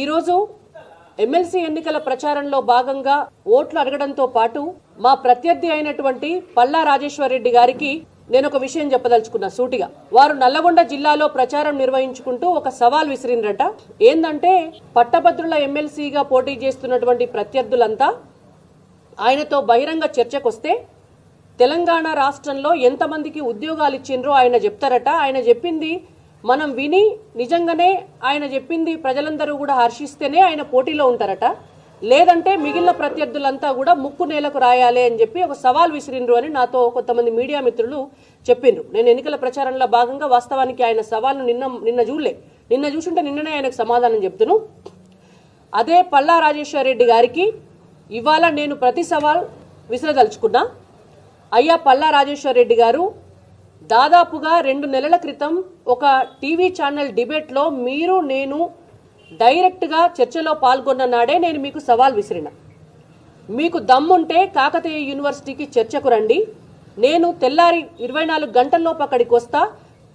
ఈరోజు ఎమ్మెల్సీ ఎన్నికల ప్రచారంలో భాగంగా ఓట్లు అడగడంతో పాటు మా ప్రత్యర్థి అయినటువంటి పల్లా రాజేశ్వర్ రెడ్డి గారికి నేను ఒక విషయం చెప్పదలుచుకున్నా సూటిగా. వారు నల్లగొండ జిల్లాలో ప్రచారం నిర్వహించుకుంటూ ఒక సవాల్ విసిరిండ్రట ఏందంటే పట్టభద్రుల ఎమ్మెల్సీగా పోటీ చేస్తున్నటువంటి ప్రత్యర్థులంతా ఆయనతో బహిరంగ చర్చకొస్తే తెలంగాణ రాష్ట్రంలో ఎంతమందికి ఉద్యోగాలు ఇచ్చిండ్రో ఆయన చెప్తారట. ఆయన చెప్పింది మనం విని నిజంగానే ఆయన చెప్పింది ప్రజలందరూ కూడా హర్షిస్తేనే ఆయన పోటీలో ఉంటారట. లేదంటే మిగిలిన ప్రత్యర్థులంతా కూడా ముక్కు నేలకు రాయాలి అని చెప్పి ఒక సవాల్ విసిరిండ్రు అని నాతో కొంతమంది మీడియా మిత్రులు చెప్పిండ్రు. నేను ఎన్నికల ప్రచారంలో భాగంగా వాస్తవానికి ఆయన సవాల్ను నిన్న నిన్న చూడలే. నిన్న చూసుంటే నిన్ననే ఆయనకు సమాధానం చెప్తును. అదే పల్లా రాజేశ్వర్ రెడ్డి గారికి ఇవాళ నేను ప్రతి సవాల్ విసిరదలుచుకున్నా. అయ్యా పల్లా రాజేశ్వర్ రెడ్డి గారు దాదాపుగా రెండు నెలల క్రితం ఒక టీవీ ఛానల్ డిబేట్లో మీరు నేను డైరెక్ట్గా చర్చలో పాల్గొన్న నాడే నేను మీకు సవాల్ విసిరిన. మీకు దమ్ముంటే కాకతీయ యూనివర్సిటీకి చర్చకు రండి. నేను తెల్లారి ఇరవై నాలుగు గంటల్లోపు అక్కడికి వస్తా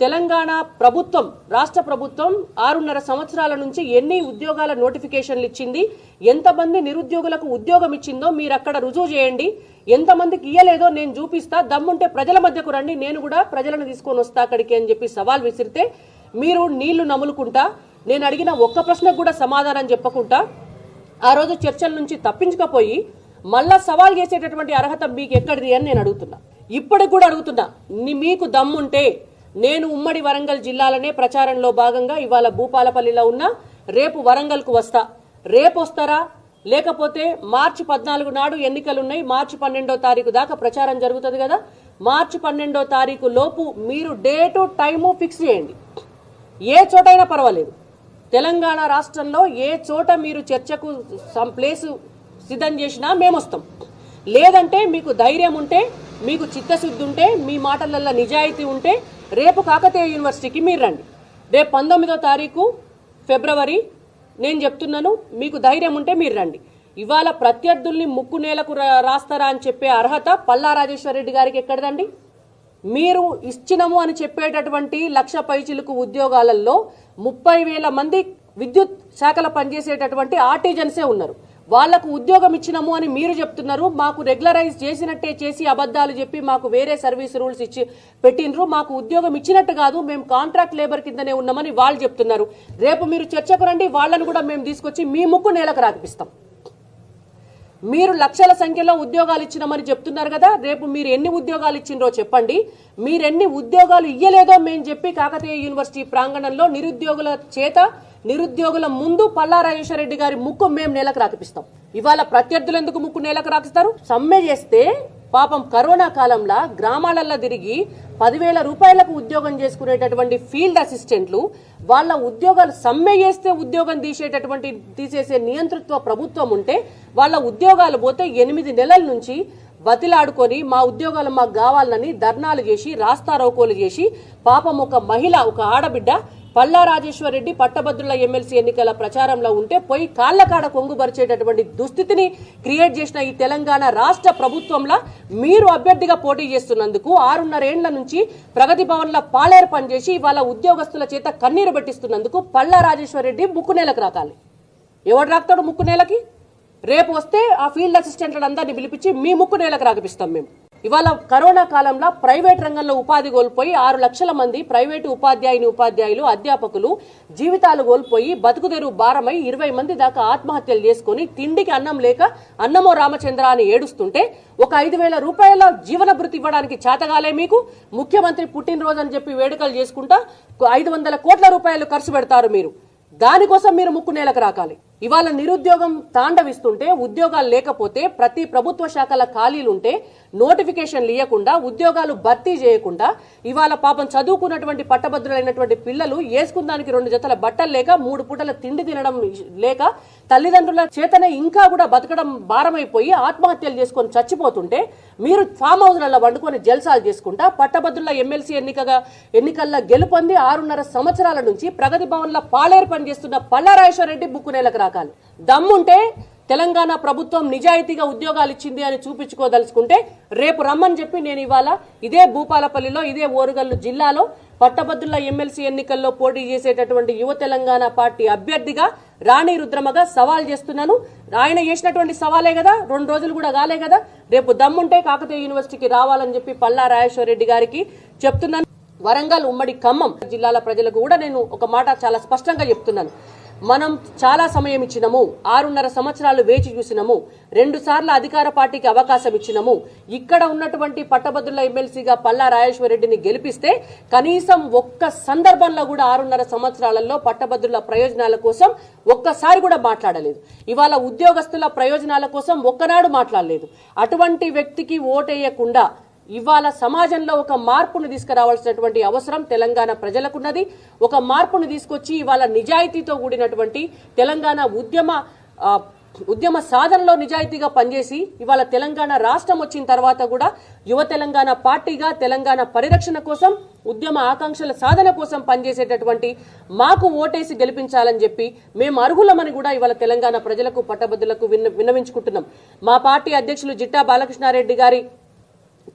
తెలంగాణ ప్రభుత్వం రాష్ట్ర ప్రభుత్వం ఆరున్నర సంవత్సరాల నుంచి ఎన్ని ఉద్యోగాల నోటిఫికేషన్లు ఇచ్చింది ఎంతమంది నిరుద్యోగులకు ఉద్యోగం ఇచ్చిందో మీరు అక్కడ రుజువు చేయండి. ఎంతమందికి ఇయ్యలేదో నేను చూపిస్తా. దమ్ముంటే ప్రజల మధ్యకు రండి. నేను కూడా ప్రజలను తీసుకొని వస్తా అక్కడికి అని చెప్పి సవాల్ విసిరితే మీరు నీళ్ళు నములుకుంటా నేను అడిగిన ఒక్క ప్రశ్నకు కూడా సమాధానం చెప్పకుండా ఆ రోజు చర్చల నుంచి తప్పించకపోయి మళ్ళా సవాల్ చేసేటటువంటి అర్హత మీకు ఎక్కడిది అని నేను అడుగుతున్నా. ఇప్పటికి కూడా అడుగుతున్నా మీకు దమ్ముంటే నేను ఉమ్మడి వరంగల్ జిల్లాలనే ప్రచారంలో భాగంగా ఇవాళ భూపాలపల్లిలో ఉన్న రేపు వరంగల్కు వస్తా. రేపు వస్తారా లేకపోతే మార్చి పద్నాలుగు నాడు ఎన్నికలున్నాయి మార్చి పన్నెండో తారీఖు దాకా ప్రచారం జరుగుతుంది కదా. మార్చి పన్నెండో తారీఖు లోపు మీరు డేటు టైము ఫిక్స్ చేయండి. ఏ చోటైనా పర్వాలేదు. తెలంగాణ రాష్ట్రంలో ఏ చోట మీరు చర్చకు సమ్ ప్లేసు సిద్ధం చేసినా మేము వస్తాం లేదంటే మీకు ధైర్యం ఉంటే మీకు చిత్తశుద్ధి ఉంటే మీ మాటలల్లో నిజాయితీ ఉంటే రేపు కాకతీయ యూనివర్సిటీకి మీరు రండి. రేపు పంతొమ్మిదో తారీఖు ఫిబ్రవరి నేను చెప్తున్నాను మీకు ధైర్యం ఉంటే మీరు రండి. ఇవాళ ప్రత్యర్థుల్ని ముక్కు నేలకు రా- రాస్తారా అని చెప్పే అర్హత పల్లా రాజేశ్వర రెడ్డి గారికి ఎక్కడదండి? మీరు ఇచ్చినము అని చెప్పేటటువంటి లక్ష పైచిలకు ఉద్యోగాలలో ముప్పై వేల మంది విద్యుత్ శాఖలో పనిచేసేటటువంటి ఆర్టిజన్సే ఉన్నారు. వాళ్ళకు ఉద్యోగం ఇచ్చినము అని మీరు చెప్తున్నారు. మాకు రెగ్యులరైజ్ చేసినట్టే చేసి అబద్ధాలు చెప్పి మాకు వేరే సర్వీస్ రూల్స్ ఇచ్చి పెట్టినరు మాకు ఉద్యోగం ఇచ్చినట్టు కాదు మేము కాంట్రాక్ట్ లేబర్ కిందనే ఉన్నామని వాళ్ళు చెప్తున్నారు. రేపు మీరు చర్చకు రండి వాళ్ళను కూడా మేము తీసుకొచ్చి మీ ముక్కు నేలకు రాకిపిస్తాం. మీరు లక్షల సంఖ్యలో ఉద్యోగాలు ఇచ్చినామని చెప్తున్నారు కదా రేపు మీరు ఎన్ని ఉద్యోగాలు ఇచ్చిండ్రో చెప్పండి. మీరెన్ని ఉద్యోగాలు ఇయ్యలేదో మేము చెప్పి కాకతీయ యూనివర్సిటీ ప్రాంగణంలో నిరుద్యోగుల చేత నిరుద్యోగుల ముందు పల్లా రెడ్డి గారి ముక్కు మేము నేలకు రాకిపిస్తాం ఇవాళ ప్రత్యర్థులు ఎందుకు ముక్కు నేలకు రాకిస్తారు సమ్మె చేస్తే పాపం కరోనా కాలంలో గ్రామాలల్లో తిరిగి పదివేల రూపాయలకు ఉద్యోగం చేసుకునేటటువంటి ఫీల్డ్ అసిస్టెంట్లు వాళ్ళ ఉద్యోగాలు సమ్మె చేస్తే ఉద్యోగం తీసేటటువంటి తీసేసే నియంతృత్వ ప్రభుత్వం ఉంటే వాళ్ళ ఉద్యోగాలు పోతే ఎనిమిది నెలల నుంచి బతిలాడుకొని మా ఉద్యోగాలు మాకు కావాలని ధర్నాలు చేసి రాస్తారోకోలు చేసి పాపం ఒక మహిళ ఒక ఆడబిడ్డ పల్లా రాజేశ్వర్ రెడ్డి పట్టభద్రుల ఎమ్మెల్సీ ఎన్నికల ప్రచారంలో ఉంటే పోయి కాళ్ళకాడ కొంగుబరిచేటటువంటి దుస్థితిని క్రియేట్ చేసిన ఈ తెలంగాణ రాష్ట్ర ప్రభుత్వంలో మీరు అభ్యర్థిగా పోటీ చేస్తున్నందుకు ఆరున్నరేండ్ల నుంచి ప్రగతి భవన్ల పాలేరు పనిచేసి ఇవాళ ఉద్యోగస్తుల చేత కన్నీరు పెట్టిస్తున్నందుకు పల్లా రాజేశ్వర్ రెడ్డి ముక్కు నేలకు రాకాలి. ఎవడు రాకుతాడు ముక్కు నేలకి? రేపు వస్తే ఆ ఫీల్డ్ అసిస్టెంట్లందరినీ పిలిపించి మీ ముక్కు నేలకు రాకపిస్తాం మేము. ఇవాళ కరోనా కాలంలో ప్రైవేట్ రంగంలో ఉపాధి కోల్పోయి ఆరు లక్షల మంది ప్రైవేటు ఉపాధ్యాయుని ఉపాధ్యాయులు అధ్యాపకులు జీవితాలు కోల్పోయి బతుకుదెరువు భారమై ఇరవై మంది దాకా ఆత్మహత్యలు చేసుకుని తిండికి అన్నం లేక అన్నమో రామచంద్ర అని ఏడుస్తుంటే ఒక ఐదు వేల రూపాయల జీవన భృతి ఇవ్వడానికి చేతగాలే మీకు? ముఖ్యమంత్రి పుట్టినరోజు అని చెప్పి వేడుకలు చేసుకుంటా ఐదు వందల కోట్ల రూపాయలు ఖర్చు పెడతారు మీరు. దానికోసం మీరు ముక్కు నేలకు రాకాలి. ఇవాళ నిరుద్యోగం తాండవిస్తుంటే ఉద్యోగాలు లేకపోతే ప్రతి ప్రభుత్వ శాఖల ఖాళీలుంటే నోటిఫికేషన్లు ఇవ్వకుండా ఉద్యోగాలు భర్తీ చేయకుండా ఇవాళ పాపం చదువుకున్నటువంటి పట్టభద్రులైనటువంటి పిల్లలు వేసుకుందానికి రెండు జతల బట్టలు లేక మూడు పూటల తిండి తినడం లేక తల్లిదండ్రుల చేతనే ఇంకా కూడా బతకడం భారమైపోయి ఆత్మహత్యలు చేసుకొని చచ్చిపోతుంటే మీరు ఫామ్ హౌస్లలో వండుకొని జల్సాలు చేసుకుంటా పట్టభద్రుల ఎమ్మెల్సీ ఎన్నికగా ఎన్నికల్లో గెలుపొంది ఆరున్నర సంవత్సరాల నుంచి ప్రగతి భవన్లో పాలేరు పనిచేస్తున్న పల్లారాజేశ్వర రెడ్డి బుక్కు నేలకు దమ్ముంటే తెలంగాణ ప్రభుత్వం నిజాయితీగా ఉద్యోగాలు ఇచ్చింది అని చూపించుకోదలుచుకుంటే రేపు రమ్మని చెప్పి నేను ఇవాళ ఇదే భూపాలపల్లిలో ఇదే ఓరుగల్లు జిల్లాలో పట్టభద్రుల ఎమ్మెల్సీ ఎన్నికల్లో పోటీ చేసేటటువంటి యువ తెలంగాణ పార్టీ అభ్యర్థిగా రాణి రుద్రమగా సవాల్ చేస్తున్నాను. ఆయన చేసినటువంటి సవాలే కదా రెండు రోజులు కూడా కాలే కదా. రేపు దమ్ముంటే కాకతీయ యూనివర్సిటీకి రావాలని చెప్పి పల్లా రాజేశ్వరరెడ్డి గారికి చెప్తున్నాను. వరంగల్ ఉమ్మడి ఖమ్మం జిల్లాల ప్రజలకు కూడా నేను ఒక మాట చాలా స్పష్టంగా చెప్తున్నాను. మనం చాలా సమయం ఇచ్చినము ఆరున్నర సంవత్సరాలు వేచి చూసినము రెండు సార్లు అధికార పార్టీకి అవకాశం ఇచ్చినము ఇక్కడ ఉన్నటువంటి పట్టభద్రుల ఎమ్మెల్సీగా పల్లా రాజేశ్వరరెడ్డిని గెలిపిస్తే కనీసం ఒక్క సందర్భంలో కూడా ఆరున్నర సంవత్సరాలలో పట్టభద్రుల ప్రయోజనాల కోసం ఒక్కసారి కూడా మాట్లాడలేదు. ఇవాళ ఉద్యోగస్తుల ప్రయోజనాల కోసం ఒక్కనాడు మాట్లాడలేదు. అటువంటి వ్యక్తికి ఓటేయకుండా ఇవాళ సమాజంలో ఒక మార్పును తీసుకురావాల్సినటువంటి అవసరం తెలంగాణ ప్రజలకున్నది. ఒక మార్పును తీసుకొచ్చి ఇవాళ నిజాయితీతో కూడినటువంటి తెలంగాణ ఉద్యమ ఉద్యమ సాధనలో నిజాయితీగా పనిచేసి ఇవాళ తెలంగాణ రాష్ట్రం వచ్చిన తర్వాత కూడా యువ తెలంగాణ పార్టీగా తెలంగాణ పరిరక్షణ కోసం ఉద్యమ ఆకాంక్షల సాధన కోసం పనిచేసేటటువంటి మాకు ఓటేసి గెలిపించాలని చెప్పి మేము అర్హులమని కూడా ఇవాళ తెలంగాణ ప్రజలకు పట్టభద్రులకు విన్న విన్నవించుకుంటున్నాం. మా పార్టీ అధ్యక్షులు జిట్టా బాలకృష్ణారెడ్డి గారి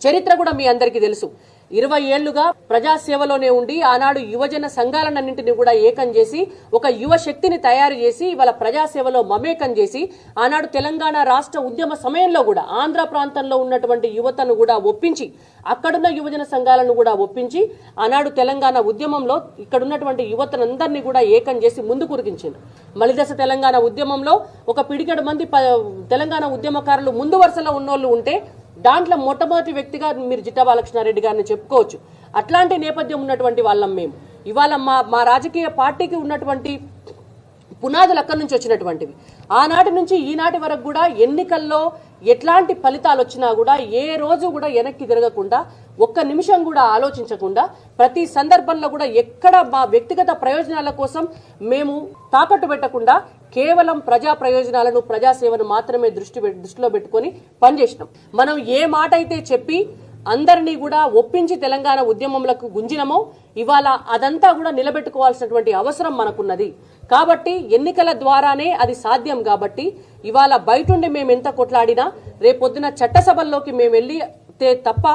చరిత్ర కూడా మీ అందరికీ తెలుసు. ఇరవై ఏళ్ళుగా ప్రజాసేవలోనే ఉండి ఆనాడు యువజన సంఘాలన్నింటినీ కూడా ఏకం చేసి ఒక యువ శక్తిని తయారు చేసి ఇవాళ ప్రజాసేవలో మమేకం చేసి ఆనాడు తెలంగాణ రాష్ట్ర ఉద్యమ సమయంలో కూడా ఆంధ్ర ప్రాంతంలో ఉన్నటువంటి యువతను కూడా ఒప్పించి అక్కడున్న యువజన సంఘాలను కూడా ఒప్పించి ఆనాడు తెలంగాణ ఉద్యమంలో ఇక్కడున్నటువంటి యువతనందరినీ కూడా ఏకం చేసి ముందు ఉరికించింది మలిదశ తెలంగాణ ఉద్యమంలో ఒక పిడికెడు మంది ప- తెలంగాణ ఉద్యమకారులు ముందు వరుసలో ఉన్నోళ్ళు ఉంటే దాంట్లో మొట్టమొదటి వ్యక్తిగా మీరు జిట్టా బాలకృష్ణారెడ్డి గారిని చెప్పుకోవచ్చు. అట్లాంటి నేపథ్యం ఉన్నటువంటి వాళ్ళం మేము. ఇవాళ మా మా రాజకీయ పార్టీకి ఉన్నటువంటి పునాదులు అక్కడి నుంచి వచ్చినటువంటివి. ఆనాటి నుంచి ఈనాటి వరకు కూడా ఎన్నికల్లో ఎట్లాంటి ఫలితాలు వచ్చినా కూడా ఏ రోజు కూడా వెనక్కి తిరగకుండా ఒక్క నిమిషం కూడా ఆలోచించకుండా ప్రతి సందర్భంలో కూడా ఎక్కడ మా వ్యక్తిగత ప్రయోజనాల కోసం మేము తాకట్టు పెట్టకుండా కేవలం ప్రజా ప్రయోజనాలను ప్రజాసేవను మాత్రమే దృష్టి దృష్టిలో పెట్టుకొని పనిచేసినాం. మనం ఏ మాట అయితే చెప్పి అందరినీ కూడా ఒప్పించి తెలంగాణ ఉద్యమంలకు గుంజినమో ఇవాళ అదంతా కూడా నిలబెట్టుకోవాల్సినటువంటి అవసరం మనకున్నది. కాబట్టి ఎన్నికల ద్వారానే అది సాధ్యం కాబట్టి ఇవాళ బయటుండి మేము ఎంత కొట్లాడినా రేపొద్దున చట్టసభల్లోకి మేము వెళ్ళి తప్ప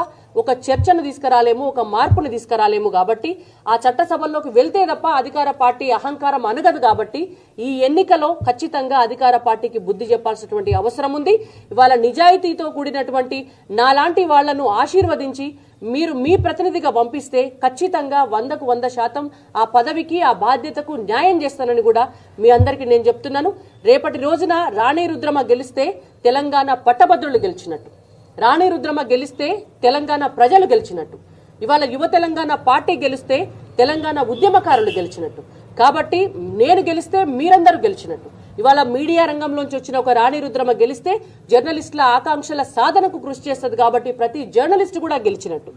ఒక చర్చను తీసుకురాలేము ఒక మార్పును తీసుకురాలేము కాబట్టి ఆ చట్టసభల్లోకి వెళ్తే తప్ప అధికార పార్టీ అహంకారం అనగదు కాబట్టి ఈ ఎన్నికలో ఖచ్చితంగా అధికార పార్టీకి బుద్ధి చెప్పాల్సినటువంటి అవసరం ఉంది. ఇవాళ నిజాయితీతో కూడినటువంటి నాలాంటి వాళ్ళను ఆశీర్వదించి మీరు మీ ప్రతినిధిగా పంపిస్తే ఖచ్చితంగా వందకు వంద శాతం ఆ పదవికి ఆ బాధ్యతకు న్యాయం చేస్తానని కూడా మీ అందరికీ నేను చెప్తున్నాను. రేపటి రోజున రాణి రుద్రమ గెలిస్తే తెలంగాణ పట్టభద్రులు గెలిచినట్టు. రాణి రుద్రమ గెలిస్తే తెలంగాణ ప్రజలు గెలిచినట్టు. ఇవాళ యువ తెలంగాణ పార్టీ గెలిస్తే తెలంగాణ ఉద్యమకారులు గెలిచినట్టు. కాబట్టి నేను గెలిస్తే మీరందరూ గెలిచినట్టు. ఇవాళ మీడియా రంగంలోంచి వచ్చిన ఒక రాణి రుద్రమ గెలిస్తే జర్నలిస్టుల ఆకాంక్షల సాధనకు కృషి చేస్తుంది కాబట్టి ప్రతి జర్నలిస్ట్ కూడా గెలిచినట్టు.